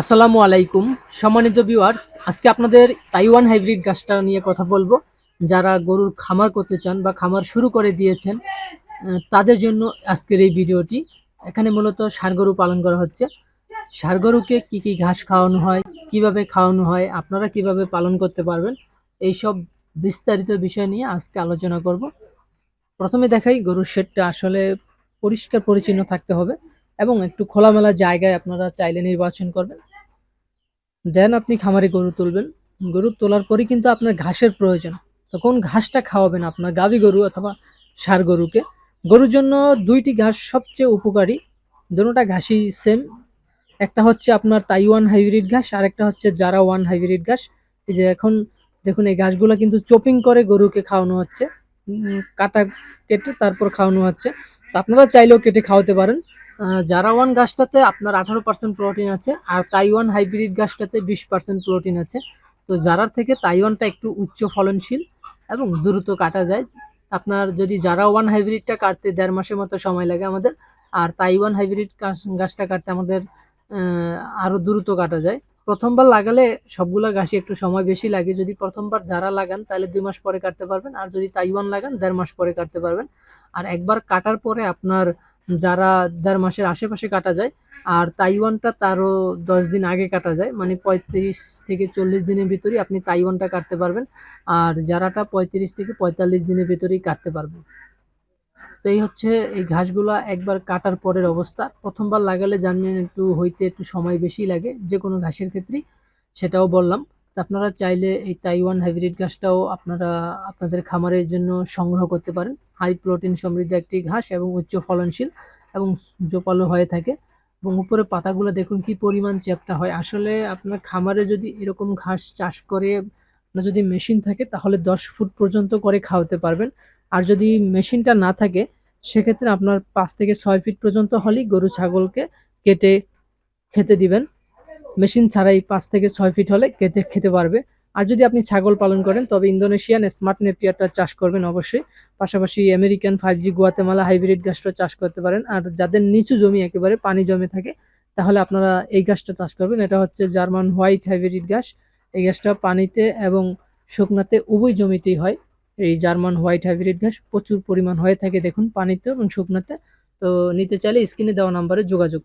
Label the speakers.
Speaker 1: আসসালামু আলাইকুম। সম্মানিত ভিউয়ার্স আজকে আপনাদের তাইওয়ান হাইব্রিড গাছটা নিয়ে কথা বলব। যারা গরুর খামার করতে চান বা খামার শুরু করে দিয়েছেন তাদের জন্য আজকের এই ভিডিওটি। এখানে মূলত গরু পালন করা হচ্ছে। গরুকে কি কি ঘাস খাওয়ানো হয়, কীভাবে খাওয়ানো হয়, আপনারা কীভাবে পালন করতে পারবেন, এইসব বিস্তারিত বিষয় নিয়ে আজকে আলোচনা করব। প্রথমে দেখাই গরুর শেডটা। আসলে পরিষ্কার পরিচ্ছন্ন থাকতে হবে। এবং একটু খোলামেলা জায়গায় আপনারা চাইলে নির্বাচন করবেন। দেন আপনি খামারে গরু তুলবেন। গরু তোলার পরই কিন্তু আপনার ঘাসের প্রয়োজন। তখন ঘাসটা খাওয়াবেন আপনার? গাভী গরু অথবা ষাড় গরুকে। গরুর জন্য দুইটি ঘাস সবচেয়ে উপকারী। দুটোটা ঘাসই সেম একটা হচ্ছে আপনার তাইওয়ান হাইব্রিড ঘাস আর একটা হচ্ছে জারা ওয়ান হাইব্রিড ঘাস। এই যে এখন দেখুন, এই ঘাসগুলো কিন্তু চপিং করে গরুকে খাওয়ানো হচ্ছে। কাটা কেটে তারপর খাওয়ানো হচ্ছে। তো আপনারা চাইলেও কেটে খাওয়াতে পারেন। আহ, জারা ওয়ান গাছটাতে আপনার আঠারো পার্সেন্ট প্রোটিন আছে আর তাইওয়ান হাইব্রিড গাছটাতে বিশ পার্সেন্ট প্রোটিন আছে। তো জারার থেকে তাইওয়ানটা একটু উচ্চ ফলনশীল এবং দ্রুত কাটা যায়। আপনার যদি জারা ওয়ান হাইব্রিডটা কাটতে দেড় মাসের মতো সময় লাগে আমাদের আর তাইওয়ান হাইব্রিড গাছটা কাটতে আমাদের আরও দ্রুত কাটা যায়। প্রথমবার লাগালে সবগুলা গাছে একটু সময় বেশি লাগে। যদি প্রথমবার যারা লাগান তাহলে দুই মাস পরে কাটতে পারবেন। আর যদি তাইওয়ান লাগান দেড় মাস পরে কাটতে পারবেন। আর একবার কাটার পরে আপনার যারা দেড় মাসের আশেপাশে কাটা যায়, আর তাইওয়ানটা তারও দশ দিন আগে কাটা যায় মানে পঁয়ত্রিশ থেকে চল্লিশ দিনের ভিতরেই আপনি তাইওয়ানটা কাটতে পারবেন, আর যারাটা পঁয়ত্রিশ থেকে পঁয়তাল্লিশ দিনের ভিতরেই কাটতে পারবেন। তো এই হচ্ছে এই ঘাসগুলা একবার কাটার পরের অবস্থা। প্রথমবার লাগালে জানবেন একটু হইতে একটু সময় বেশি লাগে যে কোনো ঘাসের ক্ষেত্রেই, সেটাও বললাম। আপনারা চাইলে এই তাইওয়ান হাইব্রিড ঘাসটাও আপনারা আপনাদের খামারের জন্য সংগ্রহ করতে পারেন। হাই প্রোটিন সমৃদ্ধ একটি ঘাস এবং উচ্চ ফলনশীল এবং জোপালো হয়ে থাকে। এবং উপরে পাতাগুলো দেখুন কি পরিমাণ চ্যাপ্টা হয়। আসলে আপনার খামারে যদি এরকম ঘাস চাষ করে, আপনার যদি মেশিন থাকে, তাহলে দশ ফুট পর্যন্ত করে খাওয়াতে পারবেন। আর যদি মেশিনটা না থাকে, সেক্ষেত্রে আপনার পাঁচ থেকে ছয় ফিট পর্যন্ত হলেই গরু, ছাগলকে কেটে খেতে দিবেন। মেশিন ছাড়াই পাঁচ থেকে ছয় ফিট হলে কেটে খেতে পারবে। আর যদি আপনি ছাগল পালন করেন, তবে ইন্দোনেশিয়ান স্মার্ট নেপিয়ারটা চাষ করবেন অবশ্যই। পাশাপাশি American five G Guatemala hybrid গাছটা চাষ করতে পারেন। আর যাদের নিচু জমি একেবারে পানি জমে থাকে, তাহলে আপনারা এই গাছটা চাষ করবেন। এটা হচ্ছে জার্মান হোয়াইট হাইব্রিড গাছ এই গাছটা পানিতে এবং শুকনাতে উভয় জমিতেই হয়। এই জার্মান হোয়াইট হাইব্রিড ঘাস প্রচুর পরিমাণ হয়ে থাকে, দেখুন, পানিতে এবং শুকনাতে। তো নিতে চাইলে স্ক্রিনে দেওয়া নাম্বারে যোগাযোগ